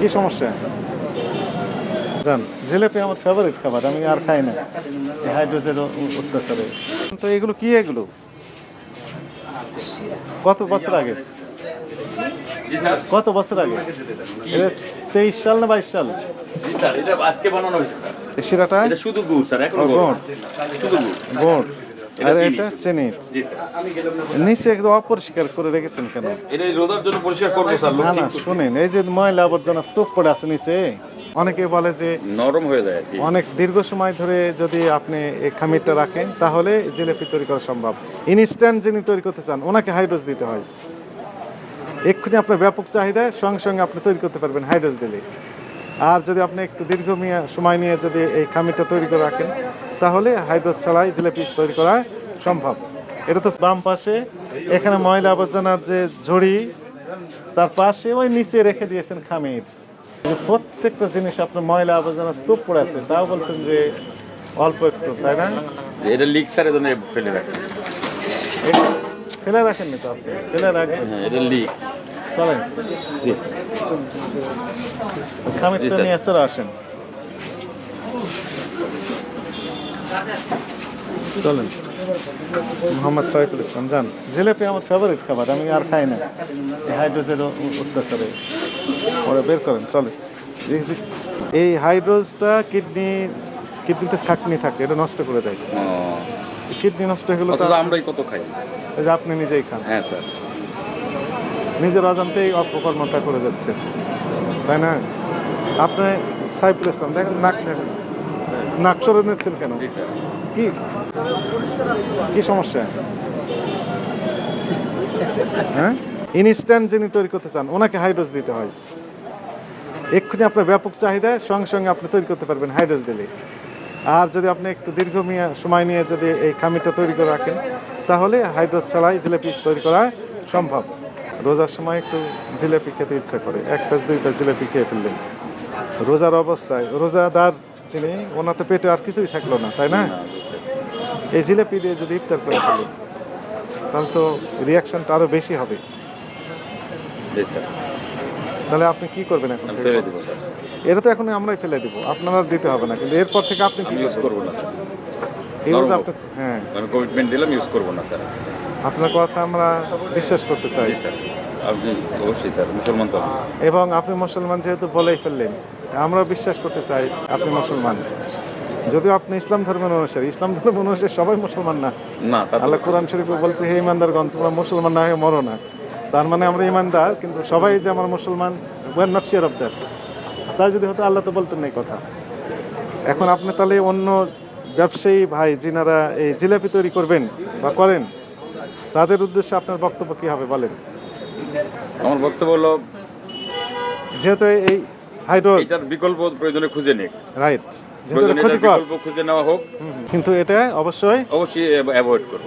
কি সমস্যা? জান জিলেপি আমার ফেভারিট খাবার আমি আর খাই না। এই হাইড্রোজেন অত্যাচারে তো এগুলো কি এগুলো? কত বছর আগে? কত বছর আগে? তেইশ সাল না বাইশ সাল? এটা আজকে বানানো হয়েছে এটা শুধু গুড় স্যার এখনও গুড়। শুধু গুড়। আর এটা চিনি জি স্যার। নিচে একদম অপরিষ্কার করে রেখেছেন কেন? এটা রোদার জন্য পরিষ্কার করব স্যার না না শুনেন এই যে ময়লা আবর্জনা স্তূপ পড়ে আছে নিচে অনেকে বলে যে নরম হয়ে যায় অনেক দীর্ঘ সময় ধরে যদি আপনি এই খামিরটা রাখেন তাহলে জিলেপি তৈরি করা সম্ভব। ইনস্ট্যান্ট যিনি তৈরি করতে চান ওনাকে হাইড্রোজ দিতে হয়। এক্ষুনি আপনার ব্যাপক চাহিদা সঙ্গে সঙ্গে আপনি তৈরি করতে পারবেন হাইড্রোজ দিলে। আর যদি আপনি একটু দীর্ঘমেয়া সময় নিয়ে যদি এই খামিরটা তৈরি করে রাখেন তাহলে হাইড্রোজ ছাড়াই জিলেপি তৈরি করা সম্ভব। এটা তো বাম পাশে এখানে ময়লা আবর্জনার যে ঝুড়ি তার পাশে ওই নিচে রেখে দিয়েছেন খামির। প্রত্যেকটা জিনিস আপনার ময়লা আবর্জনা স্তূপ পড়ে আছে তাও বলছেন যে অল্প একটু তাই না? এটা লিক স্যার এজন্য ফেলে রাখছি। ফেলে রাখেননি তো আপনি? ফেলে রাখবেন। হ্যাঁ এটা লিক চলেন। জি। খামিরটা। নিয়ে চলে আসেন। চলেন। মোহাম্মদ সাইফুল ইসলাম যান। জিলেপি আমার ফেভারিট খাবার আমি আর খাই না। এই হাইড্রোজেন অত্যাচারে ওরা বের করেন চলে এই হাইড্রোজটা কিডনি কিডনিতে ছাকনি থাকে এটা নষ্ট করে দেয়। কিডনি নষ্ট হয়ে গেলে তো আমরাই কত খাই। আপনি নিজেই খান। হ্যাঁ স্যার। নিজের অজান্তেই অপকর্মটা করে যাচ্ছে। তাই না? আপনি সাইফুল ইসলাম দেখেন নাক নাক সরে নিচ্ছেন কেন? কি? কি সমস্যা? হ্যাঁ? ইনস্ট্যান্ট যিনি তৈরি করতে চান ওনাকে হাইড্রোজ দিতে হয়। এক্ষুনি আপনার ব্যাপক চাহিদা সঙ্গে সঙ্গে আপনি তৈরি করতে পারবেন হাইড্রোজ দিলে। আর যদি আপনি একটু দীর্ঘমেয়া সময় নিয়ে যদি এই খামিরটা তৈরি করে রাখেন তাহলে হাইড্রোজ ছাড়াই জিলেপি তৈরি করা সম্ভব। রোজার সময় একটু জিলেপি খেতে ইচ্ছা করে। এক প্যাচ দুই প্যাচ জিলেপি খেয়ে ফেললেন রোজার অবস্থায় রোজাদার যিনি ওনার তো পেটে আর কিছুই থাকল না তাই না। এই জিলেপি দিয়ে যদি ইফতার করে ফেলেন তাহলে তো রিয়াকশনটা আরও বেশি হবে। তাহলে আপনি কি করবেন এখন এটা তো এখন আমরাই ফেলে দিব। আপনারা দিতে হবে না কিন্তু এরপর থেকে আপনি কি ইউজ? করব না হ্যাঁ। কমিটমেন্ট দিলাম ইউজ করব না স্যার। আপনার কথা আমরা বিশ্বাস করতে চাই। স্যার। আপনি অবশ্যই স্যার মুসলমান তো। এবং আপনি মুসলমান যেহেতু বলেই ফেললেন আমরা বিশ্বাস করতে চাই আপনি মুসলমান। যদিও আপনি ইসলাম ধর্মের অনুসারী ইসলাম ধর্মের অনুসারী সবাই মুসলমান না। না আল্লাহ কোরআন শরীফে বলছে হে ইমানদারগণ তোমরা মুসলমান না হয়ে মরো না। তার মানে আমরা ইমানদার কিন্তু সবাই যে আমার মুসলমান we are not sure of that তাই যদি হতো আল্লাহ তো বলতেন না এই কথা। এখন আপনি তাহলে অন্য ব্যবসায়ী ভাই যিনারা এই জিলাপি তৈরি করবেন বা করেন তাদের উদ্দেশ্যে আপনার বক্তব্য কি হবে বলেন? আমার বক্তব্য হলো যেহেতু এই হাইড্রো এটার বিকল্প প্রয়োজনে খুঁজে নিক। রাইট যেহেতু ক্ষতিকর। বিকল্প খুঁজে নেওয়া হোক। কিন্তু এটা অবশ্যই অবশ্যই অ্যাভয়েড করব।